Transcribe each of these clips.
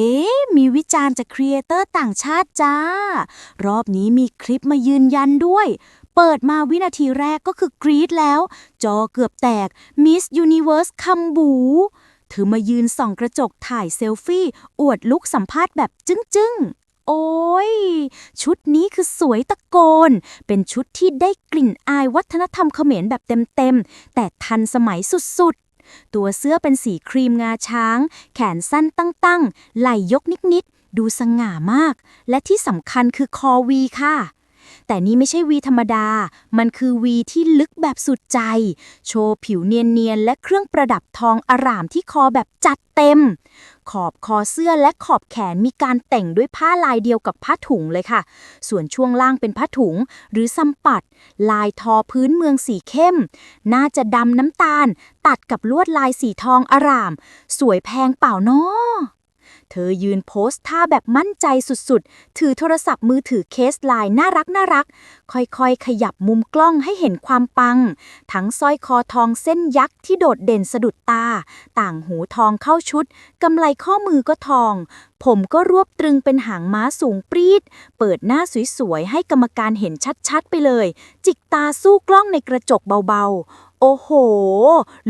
เอ๊ะ มีวิจารณ์จากครีเอเตอร์ต่างชาติจ้า รอบนี้มีคลิปมายืนยันด้วย เปิดมาวินาทีแรกก็คือกรี๊ดแล้ว จอเกือบแตก Miss Universe คำบู เธอมายืนส่องกระจกถ่ายเซลฟี่ อวดลุกสัมภาษณ์แบบจึ้งๆโอ้ย ชุดนี้คือสวยตะโกน เป็นชุดที่ได้กลิ่นอายวัฒนธรรมเขมรแบบเต็มๆ แต่ทันสมัยสุดๆ ตัวเสื้อเป็นสีครีมงาช้าง แขนสั้นตั้งๆ ไหล่ยกนิดๆ ดูสง่ามาก และที่สำคัญคือคอวีค่ะ แต่นี่ไม่ใช่วีธรรมดา มันคือวีที่ลึกแบบสุดใจ โชว์ผิวเนียนๆ และเครื่องประดับทองอร่ามที่คอแบบจัดเต็ม ขอบคอเสื้อและขอบแขนมีการแต่งด้วยผ้าลายเดียวกับผ้าถุงเลยค่ะ ส่วนช่วงล่างเป็นผ้าถุง หรือซัมปัด ลายทอพื้นเมืองสีเข้ม น่าจะดำน้ำตาล ตัดกับลวดลายสีทองอร่าม สวยแพงเปล่าน้อ เธอยืนโพสท่าแบบมั่นใจสุดๆ ถือโทรศัพท์มือถือเคสลน์น่ารักน่ารัก ค่อยๆ ขยับมุมกล้องให้เห็นความปัง ทั้งสร้อยคอทองเส้นยักษ์ที่โดดเด่นสะดุดตา ต่างหูทองเข้าชุด กำไลข้อมือก็ทอง ผมก็รวบตรึงเป็นหางม้าสูงปรีด เปิดหน้าสวยๆ ให้กรรมการเห็นชัดๆ ไปเลย จิกตาสู้กล้องในกระจกเบาๆ โอ้โห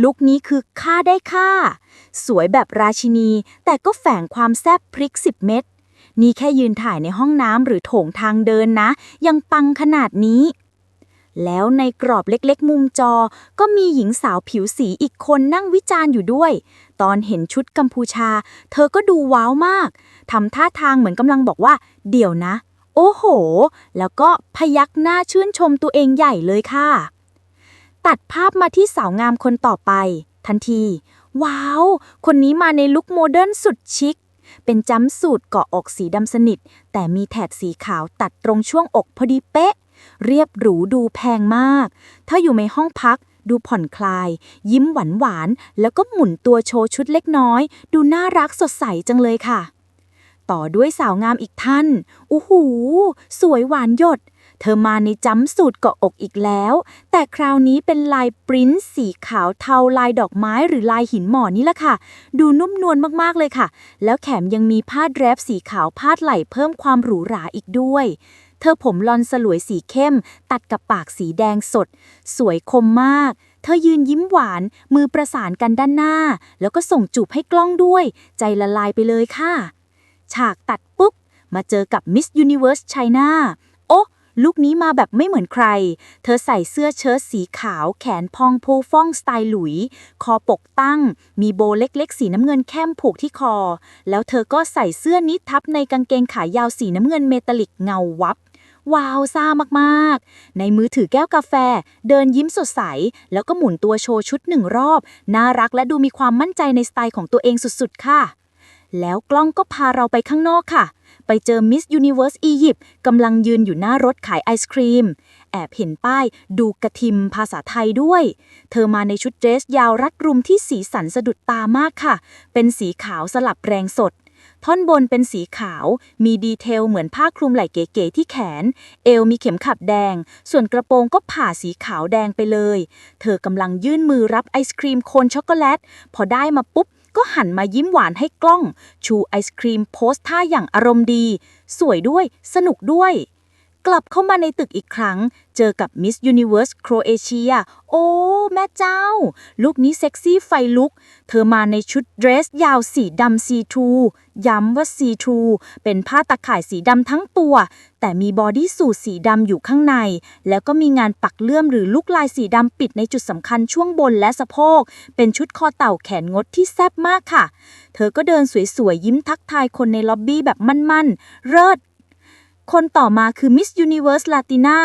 ลุคนี้คือค่าได้ค่า สวยแบบราชินี แต่ก็แฝงความแซ่บพริก 10 เม็ด นี่แค่ยืนถ่ายในห้องน้ำหรือโถงทางเดินนะ ยังปังขนาดนี้ แล้วในกรอบเล็กๆ มุมจอ ก็มีหญิงสาวผิวสีอีกคนนั่งวิจารณ์อยู่ด้วย ตอนเห็นชุดกัมพูชา เธอก็ดูว้าวมาก ทำท่าทางเหมือนกำลังบอกว่า เดี๋ยวนะ โอ้โห แล้วก็พยักหน้าชื่นชมตัวเองใหญ่เลยค่ะ ตัดภาพมาที่สาวงามคนต่อไป ทันที ว้าว คนนี้มาในลุคโมเดิร์นสุดชิค เป็นจัมสูทเกาะอกสีดำสนิท แต่มีแถบสีขาวตัดตรงช่วงอกพอดีเป๊ะ เรียบหรูดูแพงมาก ถ้าอยู่ในห้องพักดูผ่อนคลาย ยิ้มหวานหวานแล้วก็หมุนตัวโชว์ชุดเล็กน้อย ดูน่ารักสดใสจังเลยค่ะ ต่อด้วยสาวงามอีกท่านอู้หู สวยหวานหยด เธอมาในจัมสูทเกาะอกอีกแล้ว แต่คราวนี้เป็นลายปริ้นท์สีขาวเทาลายดอกไม้หรือลายหินหมอนี่แหละค่ะ ดูนุ่มนวลมากๆเลยค่ะ แล้วแถมยังมีผ้าแดรปสีขาวพาดไหล่เพิ่มความหรูหราอีกด้วยเธอผมลอนสลวยสีเข้ม ตัดกับปากสีแดงสด สวยคมมาก เธอยืนยิ้มหวาน มือประสานกันด้านหน้า แล้วก็ส่งจูบให้กล้องด้วย ใจละลายไปเลยค่ะ ฉากตัดปุ๊บ มาเจอกับ Miss Universe China โอ้ ลุคนี้มาแบบไม่เหมือนใคร เธอใส่เสื้อเชิ้ตสีขาว แขนพองโพฟ่องสไตล์หลุย คอปกตั้ง มีโบเล็กๆ สีน้ำเงินแค้มผูกที่คอ แล้วเธอก็ใส่เสื้อนิดทับในกางเกงขายาวสีน้ำเงินเมตัลลิกเงาวับว้าวซ่ามากๆ ในมือถือแก้วกาแฟ เดินยิ้มสดใส แล้วก็หมุนตัวโชว์ชุดหนึ่งรอบ น่ารักและดูมีความมั่นใจในสไตล์ของตัวเองสุดๆ ค่ะ แล้วกล้องก็พาเราไปข้างนอกค่ะ ไปเจอ Miss Universe อียิปต์กำลังยืนอยู่หน้ารถขายไอศครีม แอบเห็นป้ายดูกระทิมภาษาไทยด้วย เธอมาในชุดเดรสยาวรัดรุมที่สีสันสะดุดตามากค่ะ เป็นสีขาวสลับแรงสด ท่อนบนเป็นสีขาว มีดีเทลเหมือนผ้าคลุมไหล่เก๋ๆที่แขน เอวมีเข็มขัดแดง ส่วนกระโปรงก็ผ่าสีขาวแดงไปเลย เธอกำลังยื่นมือรับไอศครีมโคนช็อกโกแลต พอได้มาปุ๊บ ก็หันมายิ้มหวานให้กล้อง ชูไอศครีมโพสท่าอย่างอารมณ์ดี สวยด้วย สนุกด้วย กลับเข้ามาในตึกอีกครั้ง เจอกับ Miss Universe โครเอเชีย โอ้ แม่เจ้าลุคนี้เซ็กซี่ไฟลุก เธอมาในชุดเดรสยาวสีดำซีทรูย้ำว่าซีทรูเป็นผ้าตะข่ายสีดำทั้งตัว แต่มีบอดี้สูทสีดำอยู่ข้างใน แล้วก็มีงานปักเลื่อมหรือลูกลายสีดำปิดในจุดสำคัญช่วงบนและสะโพก เป็นชุดคอเต่าแขนงดที่แซ่บมากค่ะ เธอก็เดินสวยๆ ยิ้มทักทายคนในล็อบบี้แบบมั่นๆ เลิศ คนต่อมาคือ Miss Universe Latina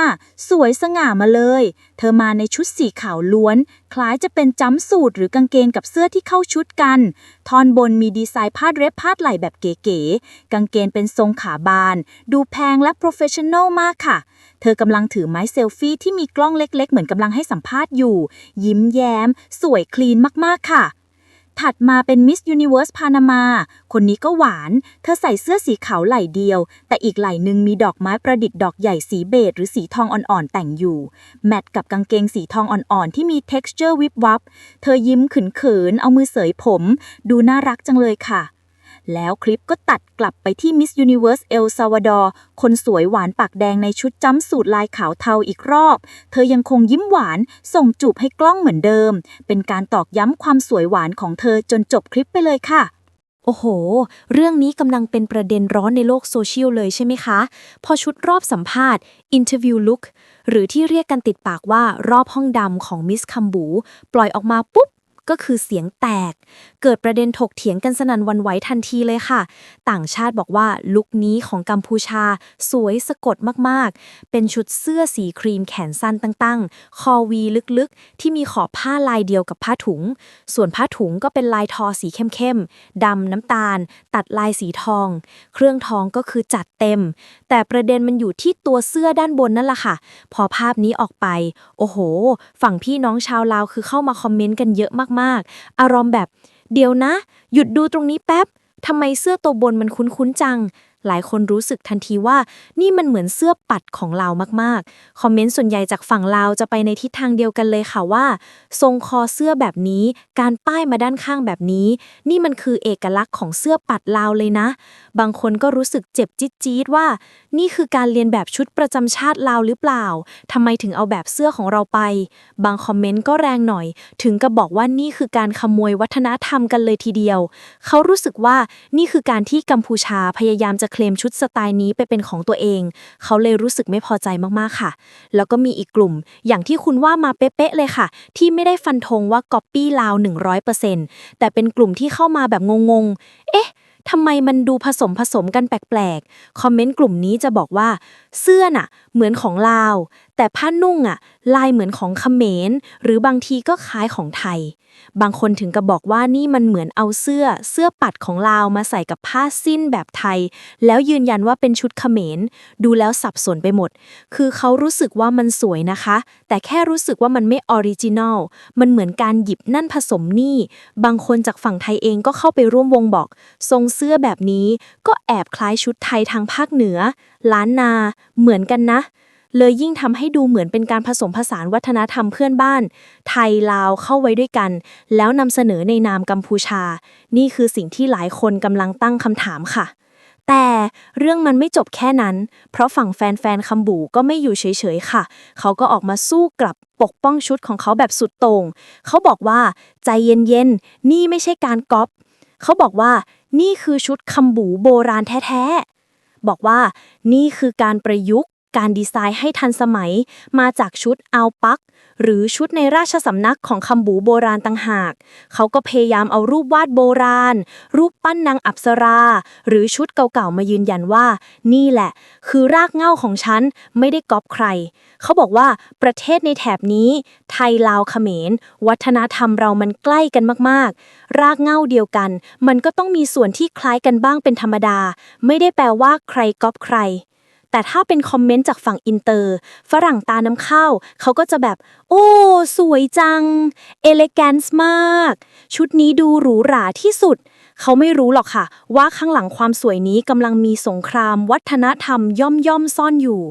สวยสง่ามาเลย เธอมาในชุดสีขาวล้วน คล้ายจะเป็นจัมสูทหรือกางเกงกับเสื้อที่เข้าชุดกันท่อนบนมีดีไซน์พาดเรบพาดไหล่แบบเก๋ๆ กางเกงเป็นทรงขาบาน ดูแพงและ professional มากค่ะ เธอกำลังถือไม้เซลฟี่ที่มีกล้องเล็กๆ เหมือนกำลังให้สัมภาษณ์อยู่ ยิ้มแย้ม สวยคลีนมากๆค่ะ ถัดมาเป็นมิสยูนิเวิร์สพานามา คนนี้ก็หวาน เธอใส่เสื้อสีขาวไหล่เดียว แต่อีกไหล่หนึ่งมีดอกไม้ประดิษฐ์ดอกใหญ่สีเบจหรือสีทองอ่อนๆแต่งอยู่ แมทกับกางเกงสีทองอ่อนๆ ที่มี texture วิบวับ เธอยิ้มขืนๆ เอามือเสยผม ดูน่ารักจังเลยค่ะ แล้วคลิปก็ตัดกลับไปที่ Miss Universe เอลซาวาดอร์คนสวยหวานปากแดงในชุดจ้ำสูตรลายขาวเทาอีกรอบ เธอยังคงยิ้มหวาน ส่งจูบให้กล้องเหมือนเดิม เป็นการตอกย้ำความสวยหวานของเธอจนจบคลิปไปเลยค่ะโอ้โห เรื่องนี้กำลังเป็นประเด็นร้อนในโลกโซเชียลเลยใช่ไหมคะ พอชุดรอบสัมภาษณ์ Interview Look หรือที่เรียกกันติดปากว่ารอบห้องดำของมิสคัมบู ปล่อยออกมาปุ๊บ ก็คือเสียงแตก เกิดประเด็นถกเถียงกันสนั่นวันไหวทันทีเลยค่ะ ต่างชาติบอกว่าลุคนี้ของกัมพูชา สวยสะกดมากๆ เป็นชุดเสื้อสีครีมแขนสั้นตั้งๆ คอวีลึกๆ ที่มีขอบผ้าลายเดียวกับผ้าถุง ส่วนผ้าถุงก็เป็นลายทอสีเข้มๆดำน้ำตาล ตัดลายสีทอง เครื่องทองก็คือจัดเต็ม แต่ประเด็นมันอยู่ที่ตัวเสื้อด้านบนนั่นแหละค่ะ พอภาพนี้ออกไป โอ้โห ฝั่งพี่น้องชาวลาวคือเข้ามาคอมเมนต์กันเยอะมากๆ อารมณ์แบบ เดี๋ยวนะ หยุดดูตรงนี้แป๊บทำไมเสื้อตัวบนมันคุ้นๆจัง หลายคนรู้สึกทันทีว่า นี่มันเหมือนเสื้อปัดของลาวมากๆ คอมเมนต์ส่วนใหญ่จากฝั่งลาวจะไปในทิศทางเดียวกันเลยค่ะว่า ทรงคอเสื้อแบบนี้ การป้ายมาด้านข้างแบบนี้ นี่มันคือเอกลักษณ์ของเสื้อปัดลาวเลยนะ บางคนก็รู้สึกเจ็บจี๊ดจี๊ดว่า นี่คือการเรียนแบบชุดประจำชาติลาวหรือเปล่าทำไมถึงเอาแบบเสื้อของเราไป บางคอมเมนต์ก็แรงหน่อย ถึงกับบอกว่านี่คือการขโมยวัฒนธรรมกันเลยทีเดียว เขารู้สึกว่านี่คือการที่กัมพูชาพยายามจะเคลมชุดสไตล์นี้ไปเป็นของตัวเอง เขาเลยรู้สึกไม่พอใจมากๆค่ะ แล้วก็มีอีกกลุ่ม อย่างที่คุณว่ามาเป๊ะๆเลยค่ะ ที่ไม่ได้ฟันธงว่าก๊อปปี้ลาว100%แต่เป็นกลุ่มที่เข้ามาแบบงงๆ เอ๊ะทำไมมันดูผสมผสมกันแปลกๆ คอมเมนต์กลุ่มนี้จะบอกว่า เสื้อน่ะ เหมือนของลาวแต่ผ้านุ่งอะลายเหมือนของเขมร หรือบางทีก็คล้ายของไทย บางคนถึงกับบอกว่านี่มันเหมือนเอาเสื้อเสื้อปัดของลาวมาใส่กับผ้าสิ้นแบบไทย แล้วยืนยันว่าเป็นชุดเขมร ดูแล้วสับสนไปหมด คือเขารู้สึกว่ามันสวยนะคะ แต่แค่รู้สึกว่ามันไม่ออริจินอลมันเหมือนการหยิบนั่นผสมนี่ บางคนจากฝั่งไทยเองก็เข้าไปร่วมวงบอก ทรงเสื้อแบบนี้ก็แอบคล้ายชุดไทยทางภาคเหนือ ล้านนา เหมือนกันนะ เลยยิ่งทำให้ดูเหมือนเป็นการผสมผสานวัฒนธรรมเพื่อนบ้าน ไทยลาวเข้าไว้ด้วยกัน แล้วนำเสนอในนามกัมพูชา นี่คือสิ่งที่หลายคนกำลังตั้งคำถามค่ะ แต่เรื่องมันไม่จบแค่นั้น เพราะฝั่งแฟนๆคำบูก็ไม่อยู่เฉยๆค่ะ เขาก็ออกมาสู้กลับปกป้องชุดของเขาแบบสุดโต่งเขาบอกว่าใจเย็นๆนี่ไม่ใช่การก๊อปเขาบอกว่านี่คือชุดคำบูโบราณแท้ๆบอกว่านี่คือการประยุกต์ การดีไซน์ให้ทันสมัย มาจากชุดอัลปัก หรือชุดในราชสำนักของคำบูโบราณต่างหาก เขาก็พยายามเอารูปวาดโบราณ รูปปั้นนางอัปสรา หรือชุดเก่าๆมายืนยันว่า นี่แหละ คือรากเหง้าของฉัน ไม่ได้ก๊อปใคร เขาบอกว่าประเทศในแถบนี้ ไทยลาวเขมร วัฒนธรรมเรามันใกล้กันมากๆ รากเหง้าเดียวกัน มันก็ต้องมีส่วนที่คล้ายกันบ้างเป็นธรรมดา ไม่ได้แปลว่าใครก๊อปใคร แต่ถ้าเป็นคอมเมนต์จากฝั่งอินเตอร์ ฝรั่งตาน้ำข้าวเขาก็จะแบบ โอ้ สวยจัง เอเลแกนซ์มาก ชุดนี้ดูหรูหราที่สุด เขาไม่รู้หรอกค่ะ ว่าข้างหลังความสวยนี้กำลังมีสงครามวัฒนธรรมย่อมย่อมซ่อนอยู่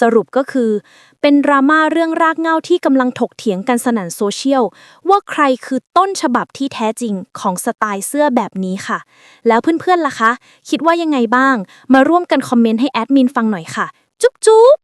สรุปก็คือ เป็นดราม่าเรื่องรากเหง้าที่กำลังถกเถียงกันสนั่นโซเชียล ว่าใครคือต้นฉบับที่แท้จริงของสไตล์เสื้อแบบนี้ค่ะ แล้วเพื่อนๆล่ะคะ คิดว่ายังไงบ้าง มาร่วมกันคอมเมนต์ให้แอดมินฟังหน่อยค่ะ จุ๊บจุ๊บ